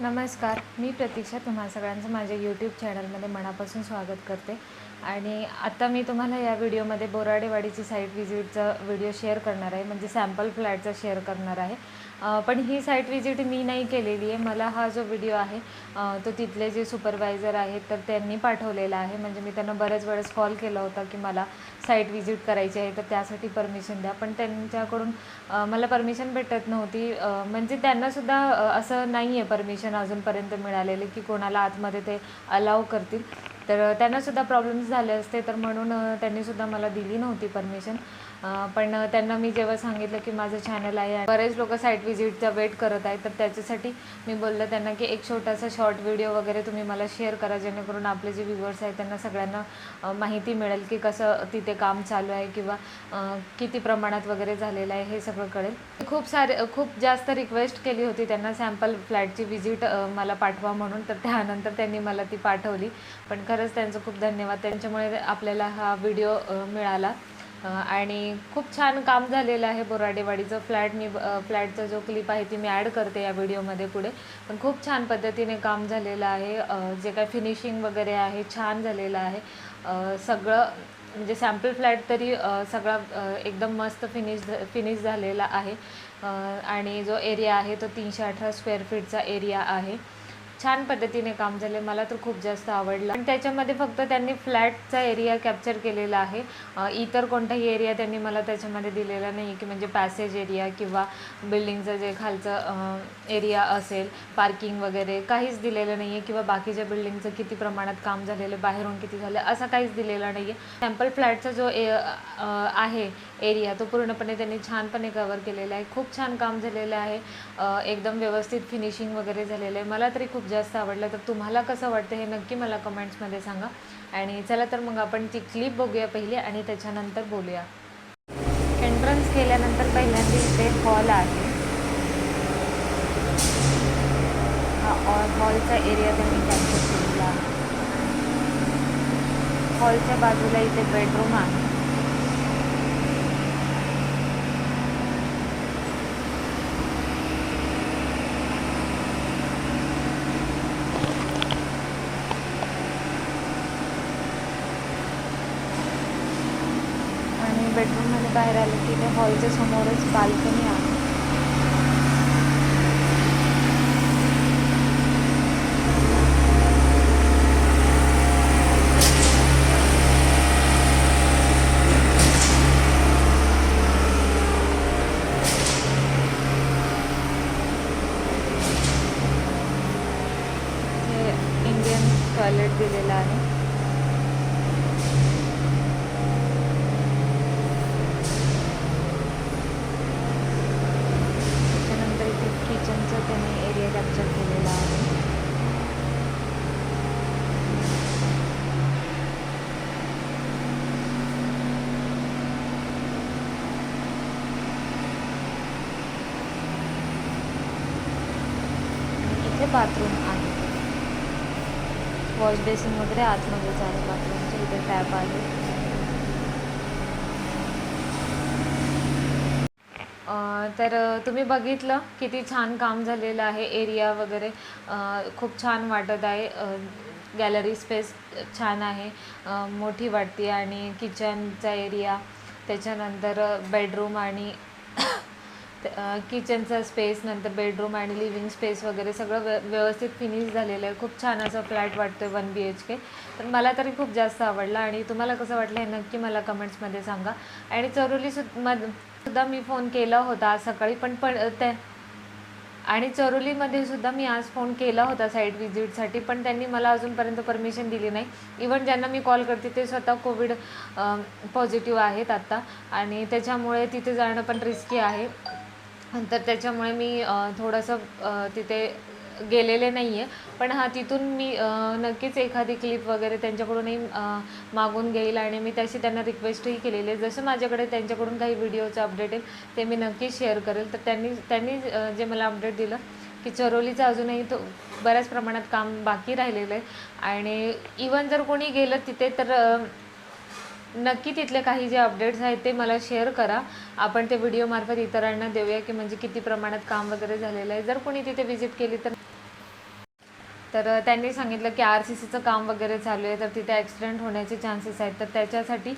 नमस्कार मी प्रतीक्षा तुम्हा सगळ्यांचं माझ्या यूट्यूब चॅनलमध्ये मनापासून स्वागत करते. आणि आता मी तुम्हाला या व्हिडिओमध्ये बोराडेवाडीची साईट व्हिजिटचा व्हिडिओ शेअर करणार आहे. म्हणजे सॅम्पल फ्लॅटचा शेअर करणार आहे. पण ही साईट व्हिजिट मी नाही केलेली आहे. मला हा जो व्हिडिओ आहे तो तिथले जे सुपरवायझर आहेत तर त्यांनी पाठवलेला आहे. म्हणजे मी त्यांना बऱ्याच वेळेस कॉल केला होता की मला साईट व्हिजिट करायची आहे तर त्यासाठी परमिशन द्या. पण त्यांच्याकडून मला परमिशन भेटत नव्हती. म्हणजे त्यांनासुद्धा असं नाही आहे परमिशन अजूनपर्यंत मिळालेले की कोणाला आतमध्ये ते अलाव करतील. तर त्यांनासुद्धा प्रॉब्लेम्स झाले असते तर म्हणून त्यांनीसुद्धा मला दिली नव्हती परमिशन पण त्यांना मी जेव्हा सांगितलं की माझं चॅनल आहे बरेच लोक साईट व्हिजिटचा वेट करत आहेत तर त्याच्यासाठी मी बोललं त्यांना की एक छोटासा शॉर्ट व्हिडिओ वगैरे तुम्ही मला शेअर करा जेणेकरून आपले जे व्ह्युअर्स आहेत त्यांना सगळ्यांना माहिती मिळेल की कसं तिथे काम चालू आहे किंवा किती प्रमाणात वगैरे झालेलं आहे हे सगळं कळेल. खूप सारे खूप जास्त रिक्वेस्ट केली होती त्यांना सॅम्पल फ्लॅटची व्हिजिट मला पाठवा म्हणून तर त्यानंतर त्यांनी मला ती पाठवली. पण खरंच त्यांचं खूप धन्यवाद. त्यांच्यामुळे आपल्याला हा व्हिडिओ मिळाला. आणि खूप छान काम झालेलं आहे बोराडेवाडीचं. फ्लॅट मी फ्लॅटचा जो क्लिप आहे ती मी ॲड करते या व्हिडिओमध्ये पुढे. पण खूप छान पद्धतीने काम झालेलं आहे. जे काय फिनिशिंग वगैरे आहे छान झालेलं आहे. सगळं म्हणजे सॅम्पल फ्लॅट तरी सगळा एकदम मस्त फिनिश फिनिश झालेला आहे. आणि जो एरिया आहे तो तीनशे अठरा स्क्वेअर फीटचा एरिया आहे. छान पद्धतीने काम झाले. मला तर खूप जास्त आवडलं. आणि त्याच्यामध्ये फक्त त्यांनी फ्लॅटचा एरिया कॅप्चर केलेला आहे. इतर कोणताही एरिया त्यांनी मला त्याच्यामध्ये दिलेला नाही की म्हणजे पॅसेज एरिया किंवा बिल्डिंगचं जे खालचं एरिया असेल पार्किंग वगैरे काहीच दिलेलं नाही आहे किंवा बाकीच्या बिल्डिंगचं किती प्रमाणात काम झालेलं बाहेरून किती झालं असं काहीच दिलेलं नाही आहे सॅम्पल फ्लॅटचा जो ए आहे एरिया तो पूर्णपणे त्यांनी छानपणे कवर केलेला आहे. खूप छान काम झालेलं आहे. एकदम व्यवस्थित फिनिशिंग वगैरे झालेलं आहे. मला तरी खूप जास्त आवडलं तर तुम्हाला कसं वाटतं हे नक्की मला कमेंट्समध्ये सांगा. आणि चला तर मग आपण ती क्लिप बघूया पहिली आणि त्याच्यानंतर बोलूया. एंट्रन्स केल्यानंतर पहिल्यांदा इथे हॉल आहे. हा हॉलचा एरिया त्यांनी कॅप्चर केलेला आहे. हॉलच्या बाजूला इथे बेडरूम आहे. बाहेर आलं की ते हॉलच्या समोरच बाल्कनी आहे इंडियन टॉयलेट दिलेलं आहे बाथरूम आहे. वॉश बेसिन वगैरे आतमध्येच आहे बाथरूमचे इथे टॅप आहे. तर तुम्ही बघितलं किती छान काम झालेलं आहे एरिया वगैरे. खूप छान वाटत आहे. गॅलरी स्पेस छान आहे. मोठी वाटते आणि किचनचा एरिया त्याच्यानंतर बेडरूम आणि किचनचा स्पेस नंतर बेडरूम आणि लिव्हिंग स्पेस वगैरे सगळं व्य व्यवस्थित फिनिश झालेलं आहे. खूप छान असं फ्लॅट वाटतो आहे वन बी एच के तर मला तरी खूप जास्त आवडला आणि तुम्हाला कसं वाटलं हे नक्की मला कमेंट्समध्ये सांगा. आणि चरोली सु सुद्धा मी फोन केला होता आज सकाळी पण पण त्या आणि चरोलीमध्ये सुद्धा मी आज फोन केला होता साईट व्हिजिटसाठी पण त्यांनी मला अजूनपर्यंत परमिशन दिली नाही. इवन ज्यांना मी कॉल करते ते स्वतः कोविड पॉझिटिव्ह आहेत आत्ता आणि त्याच्यामुळे तिथे जाणं पण रिस्की आहे. तर त्याच्यामुळे मी थोडंसं तिथे गेलेले नाही आहे पण हां तिथून मी नक्कीच एखादी क्लिप वगैरे त्यांच्याकडूनही मागून घेईल आणि मी तशी त्यांना रिक्वेस्टही केलेली आहे. जसं माझ्याकडे त्यांच्याकडून काही व्हिडिओचं अपडेट येईल ते मी नक्की शेअर करेल. तर त्यांनी त्यांनी जे मला अपडेट दिलं की चरोलीचं अजूनही तो बऱ्याच प्रमाणात काम बाकी राहिलेलं आहे. आणि इवन जर कोणी गेलं तिथे तर नक्की तिथले काही जे अपडेट्स आहेत ते मला शेअर करा. आपण ते व्हिडिओमार्फत इतरांना देऊया की म्हणजे किती प्रमाणात काम वगैरे झालेलं आहे. जर कोणी तिथे व्हिजिट केली तर तर त्यांनी सांगितलं की आर सी सीचं काम वगैरे चालू आहे तर तिथे ॲक्सिडेंट होण्याचे चान्सेस आहेत. तर त्याच्यासाठी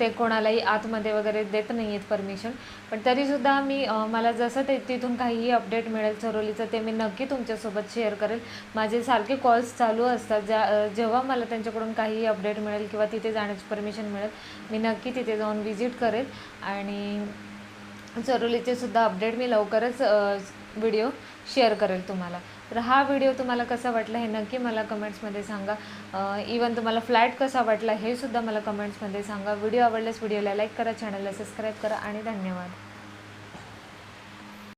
ते कोणालाही आतमध्ये वगैरे देत नाही आहेत परमिशन पण तरीसुद्धा मी मला जसं ते तिथून काहीही अपडेट मिळेल चरोलीचं ते मी नक्की तुमच्यासोबत शेअर करेल. माझे सारखे कॉल्स चालू असतात ज्या जेव्हा मला त्यांच्याकडून काहीही अपडेट मिळेल किंवा तिथे जाण्याची परमिशन मिळेल मी नक्की तिथे जाऊन व्हिजिट करेल. आणि चरोलीचे सुद्धा अपडेट मी लवकरच व्हिडिओ शेअर करेल तुम्हाला. तर हा व्हिडिओ तुम्हाला कसा वाटला हे नक्की मला कमेंट्समध्ये सांगा. इवन तुम्हाला फ्लॅट कसा वाटला हे सुद्धा मला कमेंट्समध्ये सांगा. व्हिडिओ आवडल्यास व्हिडिओला लाईक करा चॅनलला सबस्क्राईब करा आणि धन्यवाद.